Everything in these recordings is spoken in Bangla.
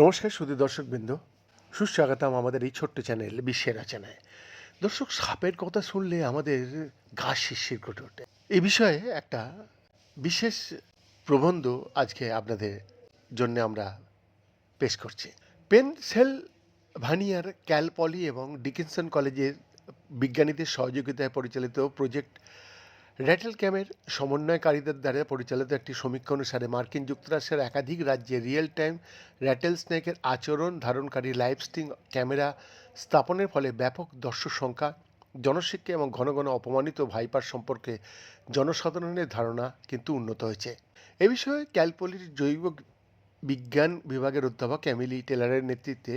নমস্কার সুদী দর্শকবৃন্দ। সুস্বাগতম আমাদের এই ছোট্ট চ্যানেল বিশ্বের রচনায় দর্শক, সাপের কথা শুনলে আমাদের গা শিরশির করে ওঠে। এ বিষয়ে একটা বিশেষ প্রবন্ধ আজকে আপনাদের জন্য আমরা পেশ করছি। পেনসেল ভানিয়ার ক্যালপলি এবং ডিকিনসন কলেজের বিজ্ঞানীদের সহযোগিতায় পরিচালিত প্রজেক্ট র্যাটেল ক্যামের সমন্বয়কারীদের দ্বারা পরিচালিত একটি সমীক্ষা অনুসারে মার্কিন যুক্তরাষ্ট্রের একাধিক রাজ্যে রিয়েল টাইম র্যাটেল স্নেকের আচরণ, ধারণকারী লাইভ স্ট্রিং ক্যামেরা স্থাপনের ফলে ব্যাপক দর্শক সংখ্যা, জনশিক্ষা এবং ঘন ঘন অপমানিত ভাইপার সম্পর্কে জনসাধারণের ধারণা কিন্তু উন্নত হয়েছে। এ বিষয়ে ক্যালপলির জৈব বিজ্ঞান বিভাগের অধ্যাপক এমিলি টেলারের নেতৃত্বে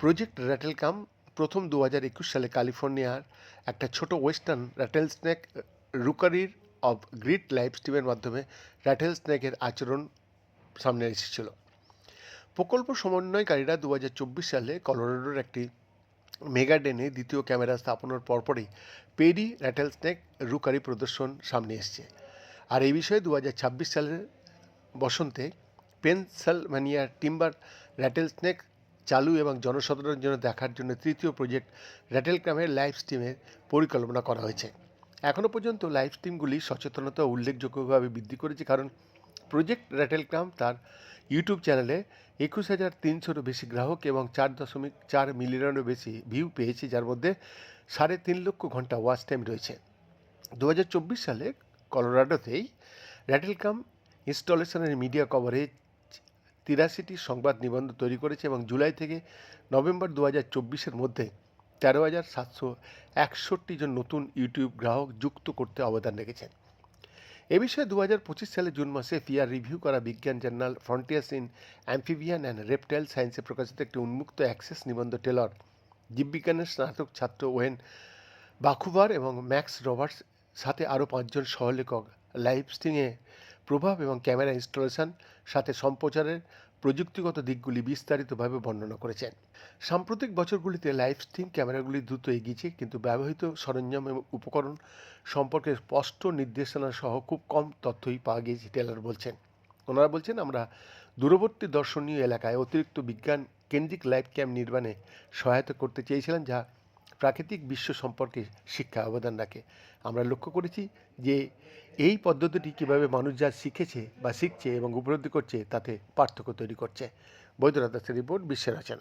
প্রজেক্ট র্যাটেল কাম প্রথম দু সালে ক্যালিফোর্নিয়ার একটা ছোট ওয়েস্টার্ন র্যাটেল স্নেক রুকারির অফ গ্রিট লাইভ স্ট্রিমের মাধ্যমে র্যাটেল স্নেকের আচরণ সামনে এসেছিল। প্রকল্প সমন্বয়কারীরা দু হাজার চব্বিশ সালে কলোরাডোর একটি মেগাডেনে দ্বিতীয় ক্যামেরা স্থাপনের পরপরই পেডি র্যাটেল স্নেক রুকারি প্রদর্শন সামনে এসছে। আর এই বিষয়ে দু হাজার ছাব্বিশ সালের বসন্তে পেনসেলভানিয়ার টিম্বার র্যাটেল স্নেক চালু এবং জনসাধারণের জন্য দেখার জন্য তৃতীয় প্রজেক্ট র্যাটেল ক্যামের লাইভ স্ট্রিমের পরিকল্পনা করা হয়েছে। এখনও পর্যন্ত লাইভ স্ট্রিমগুলি সচেতনতা উল্লেখযোগ্যভাবে বৃদ্ধি করেছে, কারণ প্রজেক্ট র্যাটেলগ্রাম তার ইউটিউব চ্যানেলে একুশ হাজার তিনশোরও বেশি গ্রাহক এবং চার দশমিক চার মিলিয়নেরও বেশি ভিউ পেয়েছে, যার মধ্যে সাড়ে তিন লক্ষ ঘণ্টা ওয়াচ টাইম রয়েছে। দু হাজার চব্বিশ সালে কলোরাডোতেই র্যাটেলকাম ইনস্টলেশনের মিডিয়া কভারেজ তিরাশিটি সংবাদ নিবন্ধ তৈরি করেছে এবং জুলাই থেকে নভেম্বর দু হাজার চব্বিশের মধ্যে তেরো হাজার সাতশো একষট্টি জন নতুন ইউটিউব গ্রাহক যুক্ত করতে অবদান রেখেছেন। এ বিষয়ে দু হাজার পঁচিশ সালে জুন মাসে পিয়ার রিভিউ করা বিজ্ঞান journal frontiers in amphibian and reptile সায়েন্সে প্রকাশিত একটি উন্মুক্ত অ্যাক্সেস নিবন্ধ টেলর, জীববিজ্ঞানের স্নাতক ছাত্র ওয়েন বাকুভার এবং ম্যাক্স রবার্টস সাথে আরও পাঁচজন সহলেখক, লাইভ স্ট্রিংয়ে প্রভাব এবং ক্যামেরা ইনস্টলেশন, সাথে সম্প্রচারের প্রযুক্তিগত দিকগুলি বিস্তারিতভাবে বর্ণনা করেছেন। সাম্প্রতিক বছরগুলিতে লাইভ স্ট্রিম ক্যামেরাগুলি দ্রুত এগিয়েছে, কিন্তু ব্যবহৃত সরঞ্জাম এবং উপকরণ সম্পর্কে স্পষ্ট নির্দেশনা সহ খুব কম তথ্যই পাওয়া গিয়েছে, টেলার বলছেন। ওনারা বলছেন, আমরা দূরবর্তী দর্শনীয় এলাকায় অতিরিক্ত বিজ্ঞান কেন্দ্রিক লাইভ ক্যাম্প নির্মাণে সহায়তা করতে চেয়েছিলেন যা প্রাকৃতিক বিশ্ব সম্পর্কে শিক্ষা অবদান রাখে। আমরা লক্ষ্য করেছি যে এই পদ্ধতিটি কীভাবে মানুষ যা শিখেছে বা শিখছে এবং উপলব্ধি করছে তাতে পার্থক্য তৈরি করছে। বৈদ্যনাথ দাসের রিপোর্ট বিশ্বের রচনা।